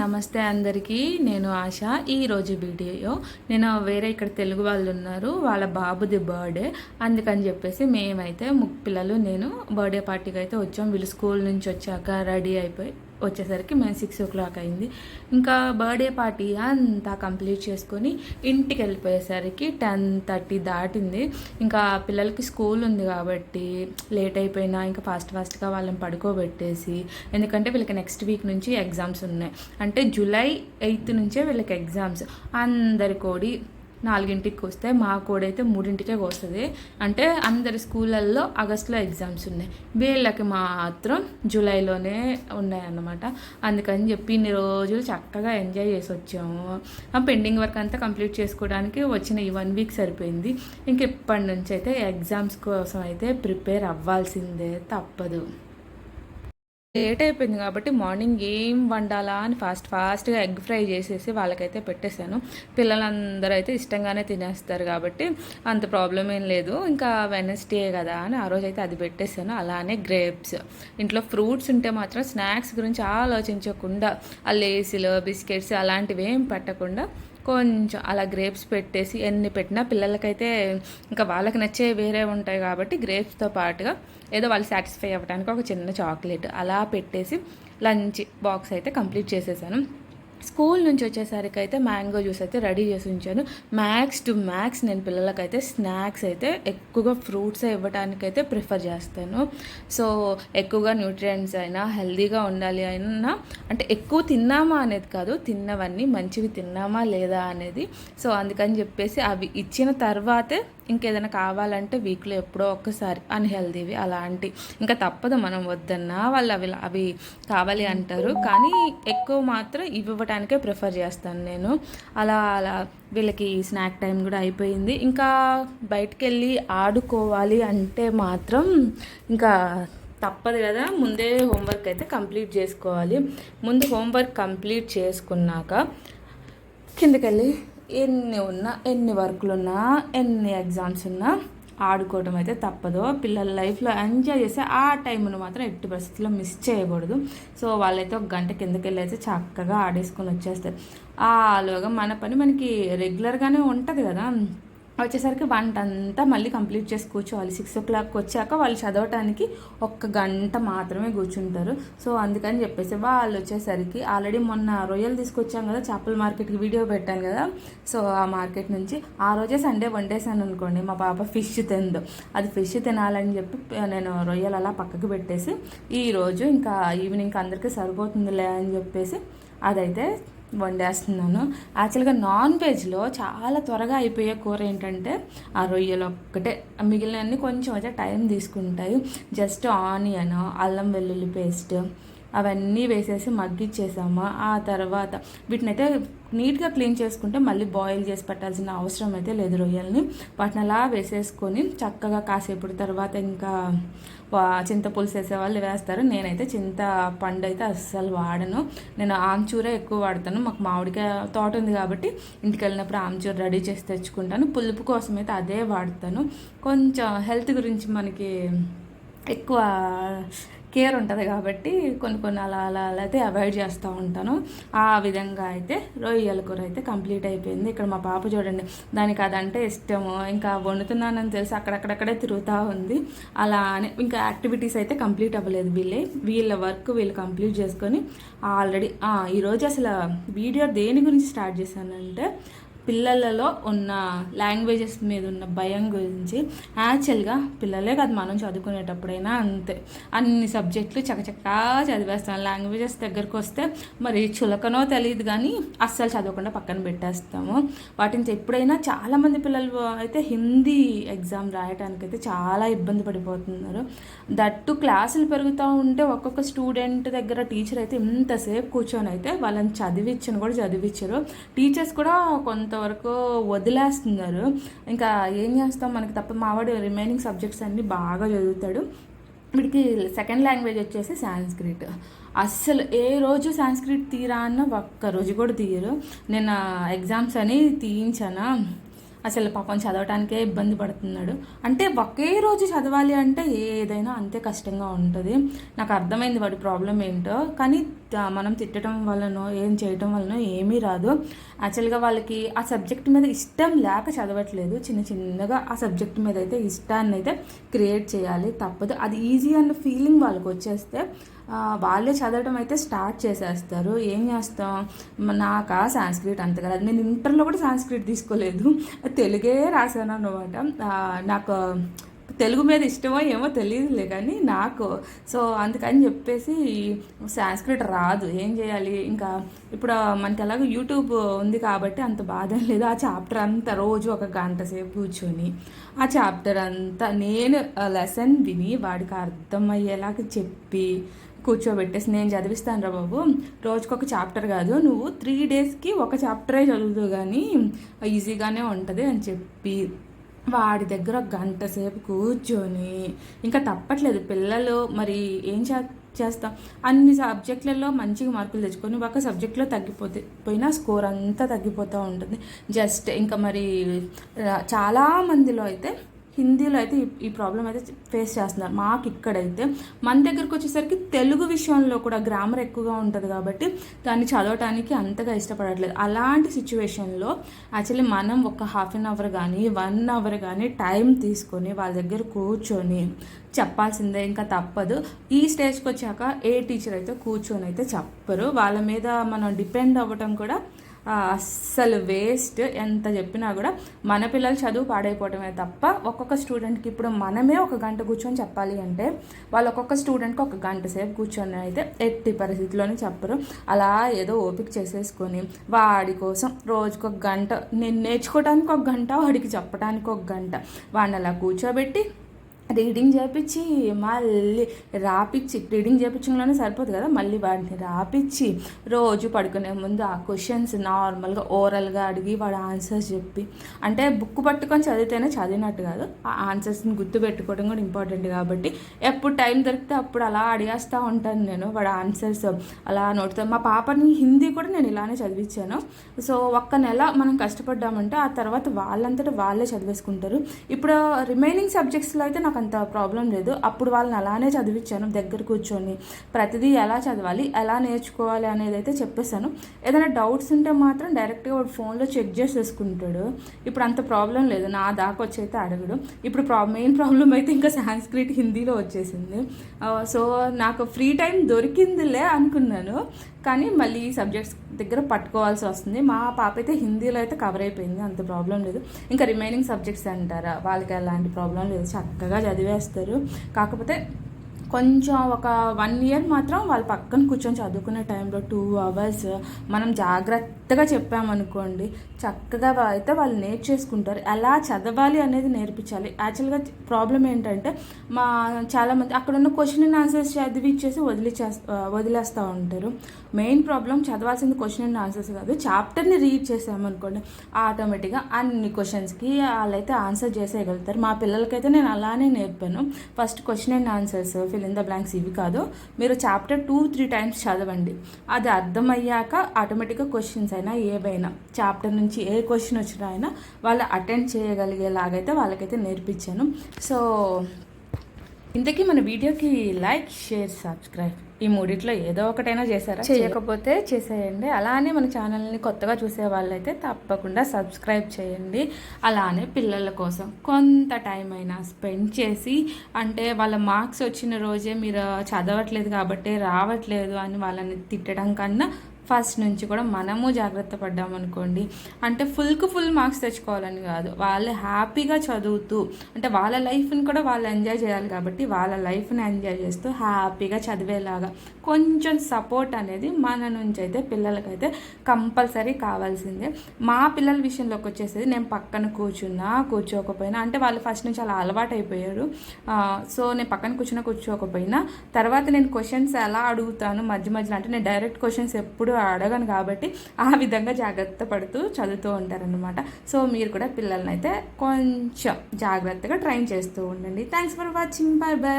నమస్తే అందరికీ నేను ఆశ. ఈరోజు వీడియో నేను వేరే ఇక్కడ తెలుగు వాళ్ళు ఉన్నారు వాళ్ళ బాబుది బర్త్డే. అందుకని చెప్పేసి మేమైతే ముగ్గు పిల్లలు నేను బర్త్డే పార్టీకి అయితే వచ్చాం. వీళ్ళు స్కూల్ నుంచి వచ్చాక రెడీ అయిపోయి వచ్చేసరికి మేము సిక్స్ ఓ క్లాక్ అయింది. ఇంకా బర్త్డే పార్టీ అంతా కంప్లీట్ చేసుకొని ఇంటికి వెళ్ళిపోయేసరికి టెన్ థర్టీ దాటింది. ఇంకా పిల్లలకి స్కూల్ ఉంది కాబట్టి లేట్ అయిపోయినా ఇంకా ఫాస్ట్ ఫాస్ట్గా వాళ్ళని పడుకోబెట్టేసి ఎందుకంటే వీళ్ళకి నెక్స్ట్ వీక్ నుంచి ఎగ్జామ్స్ ఉన్నాయి. అంటే జూలై ఎయిత్ నుంచే వీళ్ళకి ఎగ్జామ్స్ అందరి కోడి నాలుగింటికి వస్తే మా కోడైతే మూడింటికే వస్తుంది. అంటే అందరి స్కూళ్ళల్లో ఆగస్టులో ఎగ్జామ్స్ ఉన్నాయి. వీళ్ళకి మాత్రం జూలైలోనే ఉన్నాయన్నమాట. అందుకని చెప్పి ఇన్ని రోజులు చక్కగా ఎంజాయ్ చేసి వచ్చాము ఆ పెండింగ్ వర్క్ అంతా కంప్లీట్ చేసుకోవడానికి వచ్చిన ఈ వన్ వీక్ సరిపోయింది. ఇంక ఇప్పటి నుంచి అయితే ఎగ్జామ్స్ కోసం అయితే ప్రిపేర్ అవ్వాల్సిందే తప్పదు. లేట్ అయిపోయింది కాబట్టి మార్నింగ్ ఏం వండాలా అని ఫాస్ట్ ఫాస్ట్గా ఎగ్ ఫ్రై చేసేసి వాళ్ళకైతే పెట్టేశాను. పిల్లలందరూ అయితే ఇష్టంగానే తినేస్తారు కాబట్టి అంత ప్రాబ్లం ఏం లేదు. ఇంకా వెనస్డే కదా అని ఆ రోజు అయితే అది పెట్టేశాను. అలానే గ్రేప్స్. ఇంట్లో ఫ్రూట్స్ ఉంటే మాత్రం స్నాక్స్ గురించి ఆలోచించకుండా ఆ లేసులు బిస్కెట్స్ అలాంటివి ఏం పెట్టకుండా కొంచెం అలా గ్రేప్స్ పెట్టేసి ఎన్ని పెట్టినా పిల్లలకైతే ఇంకా వాళ్ళకి నచ్చే వేరే ఉంటాయి కాబట్టి గ్రేప్స్తో పాటుగా ఏదో వాళ్ళు సాటిస్ఫై అవ్వడానికి ఒక చిన్న చాక్లెట్ అలా పెట్టేసి లంచ్ బాక్స్ అయితే కంప్లీట్ చేసేసాను. స్కూల్ నుంచి వచ్చేసరికి అయితే మ్యాంగో జ్యూస్ అయితే రెడీ చేసి ఉంచాను. మ్యాక్స్ టు మ్యాక్స్ నేను పిల్లలకైతే స్నాక్స్ అయితే ఎక్కువగా ఫ్రూట్స్ ఇవ్వడానికి అయితే ప్రిఫర్ చేస్తాను. సో ఎక్కువగా న్యూట్రియంట్స్ అయినా హెల్దీగా ఉండాలి అయినా అంటే ఎక్కువ తిన్నామా అనేది కాదు తిన్నవన్నీ మంచివి తిన్నామా లేదా అనేది. సో అందుకని చెప్పేసి అవి ఇచ్చిన తర్వాతే ఇంకేదైనా కావాలంటే వీక్లో ఎప్పుడో ఒక్కసారి అన్హెల్దీవి అలాంటి. ఇంకా తప్పదు మనం వద్దన్నా వాళ్ళు అవి అవి కావాలి అంటారు. కానీ ఎక్కువ మాత్రం ఇవ్వటానికే ప్రిఫర్ చేస్తాను నేను. అలా అలా వీళ్ళకి స్నాక్ టైం కూడా అయిపోయింది. ఇంకా బయటకు వెళ్ళి ఆడుకోవాలి అంటే మాత్రం ఇంకా తప్పదు కదా. ముందే హోంవర్క్ అయితే కంప్లీట్ చేసుకోవాలి. ముందు హోంవర్క్ కంప్లీట్ చేసుకున్నాక కిందకెళ్ళి ఎన్ని ఉన్నా ఎన్ని వర్కులు ఉన్నా ఎన్ని ఎగ్జామ్స్ ఉన్నా ఆడుకోవడం అయితే తప్పదు. పిల్లల లైఫ్లో ఎంజాయ్ చేస్తే ఆ టైంను మాత్రం ఎట్టి పరిస్థితుల్లో మిస్ చేయకూడదు. సో వాళ్ళైతే ఒక గంట కిందకి వెళ్ళైతే చక్కగా ఆడేసుకొని వచ్చేస్తారు. ఆలోగా మన పని మనకి రెగ్యులర్గానే ఉంటుంది కదా. వచ్చేసరికి వంట అంతా మళ్ళీ కంప్లీట్ చేసి కూర్చోవాలి. సిక్స్ ఓ క్లాక్ వచ్చాక వాళ్ళు చదవటానికి ఒక్క గంట మాత్రమే కూర్చుంటారు. సో అందుకని చెప్పేసి వాళ్ళు వచ్చేసరికి ఆల్రెడీ మొన్న రొయ్యలు తీసుకొచ్చాం కదా చేపల మార్కెట్కి వీడియో పెట్టాను కదా. సో ఆ మార్కెట్ నుంచి ఆ రోజే సండే వండేసాను అనుకోండి. మా పాప ఫిష్ తిందో. అది ఫిష్ తినాలని చెప్పి నేను రొయ్యలు అలా పక్కకు పెట్టేసి ఈరోజు ఇంకా ఈవినింగ్ అందరికీ సరిపోతుందిలే అని చెప్పేసి అదైతే వండేస్తున్నాను. యాక్చువల్గా నాన్ వెజ్లో చాలా త్వరగా అయిపోయే కూర ఏంటంటే ఆ రొయ్యలు ఒక్కటే. మిగిలినవన్నీ కొంచెం అయితే టైం తీసుకుంటాయి. జస్ట్ ఆనియన్ అల్లం వెల్లుల్లి పేస్ట్ అవన్నీ వేసేసి మగ్గిచ్చేసాము. ఆ తర్వాత వీటినైతే నీట్గా క్లీన్ చేసుకుంటే మళ్ళీ బాయిల్ చేసి పెట్టాల్సిన అవసరం అయితే లేదు రొయ్యల్ని. వాటిని అలా వేసేసుకొని చక్కగా కాసేపటి తర్వాత ఇంకా చింతపులుసు వేసే వాళ్ళు వేస్తారు. నేనైతే చింత పండు అయితే అస్సలు వాడను. నేను ఆమ్చూరే ఎక్కువ వాడతాను. మాకు మామిడికాయ తోట ఉంది కాబట్టి ఇంటికి వెళ్ళినప్పుడు ఆమ్చూర్ రెడీ చేసి తెచ్చుకుంటాను. పులుపు కోసం అయితే అదే వాడతాను. కొంచెం హెల్త్ గురించి మనకి ఎక్కువ కేర్ ఉంటుంది కాబట్టి కొన్ని కొన్ని అలా అలా అలా అయితే అవాయిడ్ చేస్తూ ఉంటాను. ఆ విధంగా అయితే రొయ్యల కూర అయితే కంప్లీట్ అయిపోయింది. ఇక్కడ మా పాప చూడండి దానికి అదంటే ఇష్టము. ఇంకా వండుతున్నానని తెలిసి అక్కడక్కడక్కడే తిరుగుతూ ఉంది. అలా అని ఇంకా యాక్టివిటీస్ అయితే కంప్లీట్ అవ్వలేదు వీళ్ళే. వీళ్ళ వర్క్ వీళ్ళు కంప్లీట్ చేసుకొని ఆల్రెడీ ఈరోజు అసలు వీడియో దేని గురించి స్టార్ట్ చేశానంటే పిల్లలలో ఉన్న లాంగ్వేజెస్ మీద ఉన్న భయం గురించి యాక్చువల్గా పిల్లలే కాదు మనం చదువుకునేటప్పుడైనా అంతే. అన్ని సబ్జెక్టులు చకచకా చదివేస్తాం. లాంగ్వేజెస్ దగ్గరకు వస్తే మరి చులకనో తెలియదు కానీ అస్సలు చదవకుండా పక్కన పెట్టేస్తాము. వాటిని ఎప్పుడైనా చాలామంది పిల్లలు అయితే హిందీ ఎగ్జామ్ రాయడానికి అయితే చాలా ఇబ్బంది పడిపోతున్నారు. దట్టు క్లాసులు పెరుగుతూ ఉంటే ఒక్కొక్క స్టూడెంట్ దగ్గర టీచర్ అయితే ఇంతసేపు కూర్చొని అయితే వాళ్ళని చదివించను కూడా చదివించరు టీచర్స్ కూడా కొంత వరకు వదిలేస్తున్నారు ఇంకా ఏం చేస్తాం? మనకి తప్ప మావాడు రిమైనింగ్ సబ్జెక్ట్స్ అన్నీ బాగా చదువుతాడు. వీడికి సెకండ్ లాంగ్వేజ్ వచ్చేసి సాంస్క్రిట్ అస్సలు ఏ రోజు సాంస్క్రిట్ తీరా అన్న ఒక్క రోజు కూడా తీయరు. నేను ఎగ్జామ్స్ అని తీయించానా? అసలు పాపం చదవటానికే ఇబ్బంది పడుతున్నాడు. అంటే ఒకే రోజు చదవాలి అంటే ఏదైనా అంతే కష్టంగా ఉంటుంది. నాకు అర్థమైంది వాడి ప్రాబ్లం ఏంటో. కానీ మనం తిట్టడం వలనో ఏం చేయటం వలనో ఏమీ రాదు. యాక్చువల్గా వాళ్ళకి ఆ సబ్జెక్ట్ మీద ఇష్టం లేక చదవట్లేదు. చిన్న చిన్నగా ఆ సబ్జెక్ట్ మీద అయితే ఇష్టాన్ని అయితే క్రియేట్ చేయాలి. తప్పదు. అది ఈజీ అన్న ఫీలింగ్ వాళ్ళకి వచ్చేస్తే వాళ్ళే చదవడం అయితే స్టార్ట్ చేసేస్తారు. ఏం చేస్తాం? నాకు నాకా సాంస్క్రిట్ అంత కదా. నేను ఇంటర్లో కూడా సాంస్క్రిట్ తీసుకోలేదు. తెలుగే రాశాను అనమాట నాకు తెలుగు మీద ఇష్టమో ఏమో తెలియదులే కానీ నాకు. సో అందుకని చెప్పేసి సాంస్క్రిట్ రాదు. ఏం చేయాలి? ఇంకా ఇప్పుడు మనకి ఎలాగో యూట్యూబ్ ఉంది కాబట్టి అంత బాధ లేదు. ఆ చాప్టర్ అంతా రోజు ఒక గంట సేపు కూర్చొని ఆ చాప్టర్ అంతా నేను లెసన్ విని వాడికి అర్థమయ్యేలాగా చెప్పి కూర్చోబెట్టేసి నేను చదివిస్తాను రా బాబు. రోజుకొక చాప్టర్ కాదు. నువ్వు త్రీ డేస్కి ఒక చాప్టరే చదువుతూ కానీ ఈజీగానే ఉంటుంది అని చెప్పి వాడి దగ్గర గంట సేపు కూర్చొని ఇంకా తప్పట్లేదు. పిల్లలు మరి ఏం చే చేస్తాం? అన్ని సబ్జెక్టులలో మంచిగా మార్కులు తెచ్చుకొని ఒక సబ్జెక్ట్లో తగ్గిపోతే పోయినా స్కోర్ అంతా తగ్గిపోతూ ఉంటుంది. జస్ట్ ఇంకా మరి చాలామందిలో చాలా మందిలో అయితే హిందీలో అయితే ఈ- ప్రాబ్లం అయితే ఫేస్ చేస్తున్నారు. మాకు ఇక్కడైతే మన దగ్గరకు వచ్చేసరికి తెలుగు విషయంలో కూడా గ్రామర్ ఎక్కువగా ఉంటుంది కాబట్టి దాన్ని చదవటానికి అంతగా ఇష్టపడట్లేదు. అలాంటి సిచ్యువేషన్లో యాక్చువల్లీ మనం ఒక హాఫ్ అన్ అవర్ కానీ వన్ అవర్ కానీ టైం తీసుకొని వాళ్ళ దగ్గర కూర్చొని చెప్పాల్సిందే ఇంకా తప్పదు. ఈ స్టేజ్కి వచ్చాక ఏ టీచర్ అయితే కూర్చొని అయితే చెప్పరు. వాళ్ళ మీద మనం డిపెండ్ అవ్వటం కూడా అస్సలు వేస్ట్. ఎంత చెప్పినా కూడా మన పిల్లలు చదువు పాడైపోవటమే తప్ప ఒక్కొక్క స్టూడెంట్కి ఇప్పుడు మనమే ఒక గంట కూర్చొని చెప్పాలి అంటే వాళ్ళు ఒక్కొక్క స్టూడెంట్కి ఒక గంట సేపు కూర్చొని అయితే ఎట్టి పరిస్థితిలోనే చెప్పరు. అలా ఏదో ఓపిక చేసేసుకొని వాడి కోసం రోజుకు ఒక గంట నేను నేర్చుకోవడానికి ఒక గంట వాడికి చెప్పడానికి ఒక గంట వాడిని అలా కూర్చోబెట్టి రీడింగ్ చేపించి మళ్ళీ రాపిచ్చి రీడింగ్ చేపించడంలోనే సరిపోదు కదా మళ్ళీ వాడిని రాపిచ్చి రోజు పడుకునే ముందు ఆ క్వశ్చన్స్ నార్మల్గా ఓరల్గా అడిగి వాడు ఆన్సర్స్ చెప్పి అంటే బుక్ పట్టుకొని చదివితేనే చదివినట్టు కాదు ఆ ఆన్సర్స్ని గుర్తు పెట్టుకోవడం కూడా ఇంపార్టెంట్ కాబట్టి ఎప్పుడు టైం దొరికితే అప్పుడు అలా అడిగేస్తూ ఉంటాను నేను వాడు ఆన్సర్స్ అలా నోటుతో మా పాపని హిందీ కూడా నేను ఇలానే చదివించాను సో ఒక్క నెల మనం కష్టపడ్డామంటే ఆ తర్వాత వాళ్ళంతటా వాళ్ళే చదివేసుకుంటారు. ఇప్పుడు రిమైనింగ్ సబ్జెక్ట్స్లో అయితే నాకు అంత ప్రాబ్లం లేదు. అప్పుడు వాళ్ళని అలానే చదివించాను దగ్గర కూర్చొని. ప్రతిదీ ఎలా చదవాలి ఎలా నేర్చుకోవాలి అనేది అయితే చెప్పేశాను. ఏదైనా డౌట్స్ ఉంటే మాత్రం డైరెక్ట్గా వాడు ఫోన్లో చెక్ చేసేసుకుంటాడు. ఇప్పుడు అంత ప్రాబ్లం లేదు నా దాకా వచ్చి అయితే అడగడు. ఇప్పుడు ప్రా మెయిన్ ప్రాబ్లం అయితే ఇంకా సాంస్క్రిట్ హిందీలో వచ్చేసింది. సో నాకు ఫ్రీ టైం దొరికిందిలే అనుకున్నాను. కానీ మళ్ళీ ఈ సబ్జెక్ట్స్ దగ్గర పట్టుకోవాల్సి వస్తుంది. మా పాప అయితే హిందీలో అయితే కవర్ అయిపోయింది అంత ప్రాబ్లం లేదు. ఇంకా రిమైనింగ్ సబ్జెక్ట్స్ అంటారా? వాళ్ళకి ఎలాంటి ప్రాబ్లం లేదు. చక్కగా చదివేస్తారు. కాకపోతే కొంచెం ఒక వన్ ఇయర్ మాత్రం వాళ్ళ పక్కన కూర్చొని చదువుకునే టైంలో టూ అవర్స్ మనం జాగ్రత్త కొత్తగా చెప్పామనుకోండి చక్కగా అయితే వాళ్ళు నేర్చేసుకుంటారు. ఎలా చదవాలి అనేది నేర్పించాలి. యాక్చువల్గా ప్రాబ్లం ఏంటంటే మా చాలామంది అక్కడ ఉన్న క్వశ్చన్ అండ్ ఆన్సర్స్ చదివిచ్చేసి వదిలిచే వదిలేస్తూ ఉంటారు. మెయిన్ ప్రాబ్లం చదవాల్సింది క్వశ్చన్ అండ్ ఆన్సర్స్ కాదు. చాప్టర్ని రీడ్ చేసామనుకోండి ఆటోమేటిక్గా అన్ని క్వశ్చన్స్కి వాళ్ళైతే ఆన్సర్ చేసేయగలుగుతారు. మా పిల్లలకైతే నేను అలానే నేర్పాను. First question and answers fill in the blanks ఇవి కాదు. మీరు చాప్టర్ టూ త్రీ టైమ్స్ చదవండి. అది అర్థమయ్యాక ఆటోమేటిక్గా క్వశ్చన్స్ అయినా ఏవైనా చాప్టర్ నుంచి ఏ క్వశ్చన్ వచ్చినా అయినా వాళ్ళు అటెండ్ చేయగలిగేలాగైతే వాళ్ళకైతే నేర్పించాను. సో ఇంతకీ మన వీడియోకి లైక్ షేర్ సబ్స్క్రైబ్ ఈ మూడిట్లో ఏదో ఒకటైనా చేశారా? చేయకపోతే చేసేయండి. అలానే మన ఛానల్ని కొత్తగా చూసే వాళ్ళైతే తప్పకుండా సబ్స్క్రైబ్ చేయండి. అలానే పిల్లల కోసం కొంత టైం అయినా స్పెండ్ చేసి అంటే వాళ్ళ మార్క్స్ వచ్చిన రోజే మీరు చదవట్లేదు కాబట్టి రావట్లేదు అని వాళ్ళని తిట్టడం కన్నా ఫస్ట్ నుంచి కూడా మనము జాగ్రత్త పడ్డామనుకోండి అంటే ఫుల్కు ఫుల్ మార్క్స్ తెచ్చుకోవాలని కాదు. వాళ్ళు హ్యాపీగా చదువుతూ అంటే వాళ్ళ లైఫ్ని కూడా వాళ్ళు ఎంజాయ్ చేయాలి కాబట్టి వాళ్ళ లైఫ్ని ఎంజాయ్ చేస్తూ హ్యాపీగా చదివేలాగా కొంచెం సపోర్ట్ అనేది మన నుంచి అయితే పిల్లలకైతే కంపల్సరీ కావాల్సిందే. మా పిల్లల విషయంలోకి వచ్చేసేది నేను పక్కన కూర్చున్నా కూర్చోకపోయినా అంటే వాళ్ళు ఫస్ట్ నుంచి అలా అలవాటు అయిపోయారు సో నేను పక్కన కూర్చున్నా కూర్చోకపోయినా తర్వాత నేను క్వశ్చన్స్ ఎలా అడుగుతాను మధ్య మధ్యలో అంటే నేను డైరెక్ట్ క్వశ్చన్స్ ఎప్పుడు అడగను కాబట్టి ఆ విధంగా జాగ్రత్త పడుతూ చదువుతూ ఉంటారనమాట సో మీరు కూడా పిల్లల్ని అయితే కొంచెం జాగ్రత్తగా ట్రైన్ చేస్తూ ఉండండి. Thanks for watching. Bye bye